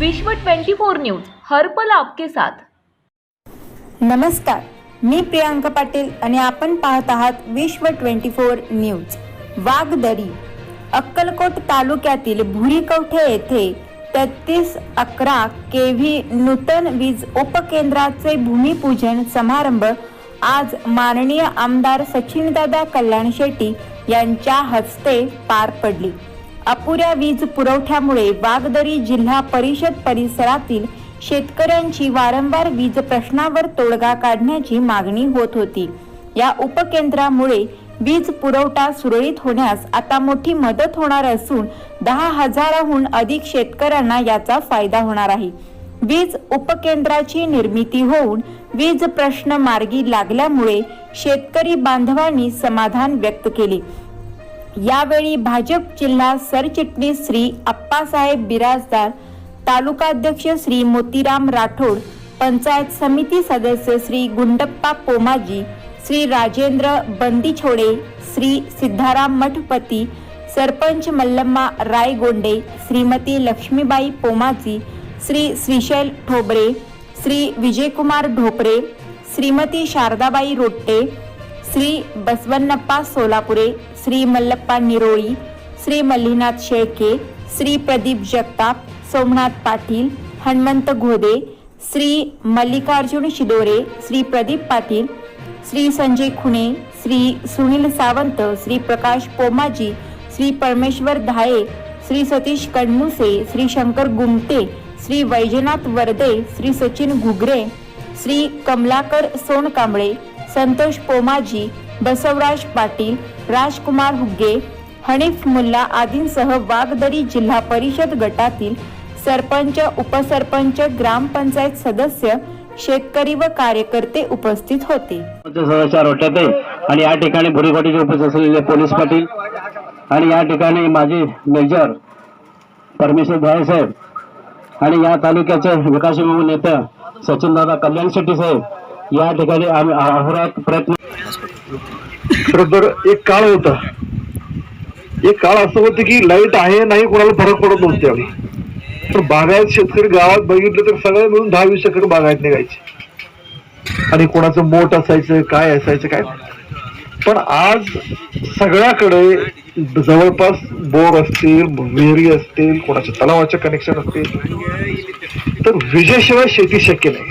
विश्व 24 न्यूज हर्पल आपके साथ. नमस्कार मी प्रियांका पाटील आणि आपण पाहत आहात Vishwa twenty four news. Waghdari Akkalkot तालुक्यातील भुरीकवठे येथे तेहतीस अकरा के व्ही नूतन वीज उपकेंद्राचे भूमिपूजन समारंभ आज माननीय आमदार सचिनदादा कल्याण शेट्टी यांच्या हस्ते पार पडली. अपुऱ्या वीज पुरवठ्यामुळे वागदरी जिल्हा परिषद परिसरातील शेतकऱ्यांची वारंवार वीज प्रश्नावर तोडगा काढण्याची मागणी होत होती. या उपकेंद्रामुळे वीज पुरवठा सुरळीत होण्यास आता मोठी मदत होणार असून दहा हजाराहून अधिक शेतकऱ्यांना याचा फायदा होणार आहे. वीज उपकेंद्राची निर्मिती होऊन वीज प्रश्न मार्गी लागल्यामुळे शेतकरी बांधवांनी समाधान व्यक्त केले. यावेळी भाजप जिल्हा सरचिटणीस श्री अप्पासाहेब बिराजदार तालुकाध्यक्ष श्री मोतीराम राठोड पंचायत समिती सदस्य श्री गुंडप्पा पोमाजी श्री राजेंद्र बंदीछोडे श्री सिद्धाराम मठपती सरपंच मल्लम्मा रायगोंडे श्रीमती लक्ष्मीबाई पोमाजी श्री श्रीशैल ठोबरे श्री विजयकुमार ढोपरे श्रीमती शारदाबाई रोट्टे श्री बसवन्नप्पा सोलापुरे श्री मल्लप्पा निरोळी श्री मल्लीनाथ शेळके श्री प्रदीप जगताप सोमनाथ पाटील हनुमंत घोदे श्री मल्लिकार्जुन शिदोरे श्री प्रदीप पाटील श्री संजय खुणे श्री सुनील सावंत श्री प्रकाश पोमाजी श्री परमेश्वर धाये श्री सतीश कणमुसे श्री शंकर गुमते श्री वैजनाथ वर्दे श्री सचिन घुगरे श्री कमलाकर सोनकांबळे संतोष पोमाजी बसवराज पाटील राजकुमार हुग्गे हनीफ मुल्ला आदींसह वागदरी जिल्हा परिषद गटातील सरपंच उपसरपंच ग्रामपंचायत सदस्य शेतकरी व कार्यकर्ते उपस्थित होते. सदस्य रोट्याते आणि या ठिकाणी भुरीकोटीचे उपस्थित असलेले पोलीस पाटील आणि या ठिकाणी माझे मेजर परमेश्वर धाय साहेब आणि या तालुक्याचे विकास नेते सचिन दादा कल्याण शेट्टी साहेब या ठिकाणी आम्ही अहोरात प्रयत्न बरोबर एक काळ होता. एक काळ असं होतं की लाइट आहे नाही कोणाला फरक पडत नव्हते त्यावेळी. तर बागायत शेतकरी गावात बघितलं तर सगळे मिळून दहा वीस एकर बागायत निघायचे. आणि कोणाचं मोठ असायचं काय असायचं काय? पण आज सगळ्याकडे जवळपास बोर असतील विहिरी असतील कोणाच्या तलावाचे कनेक्शन असतील तर विजेशिवाय शेती शक्य नाही.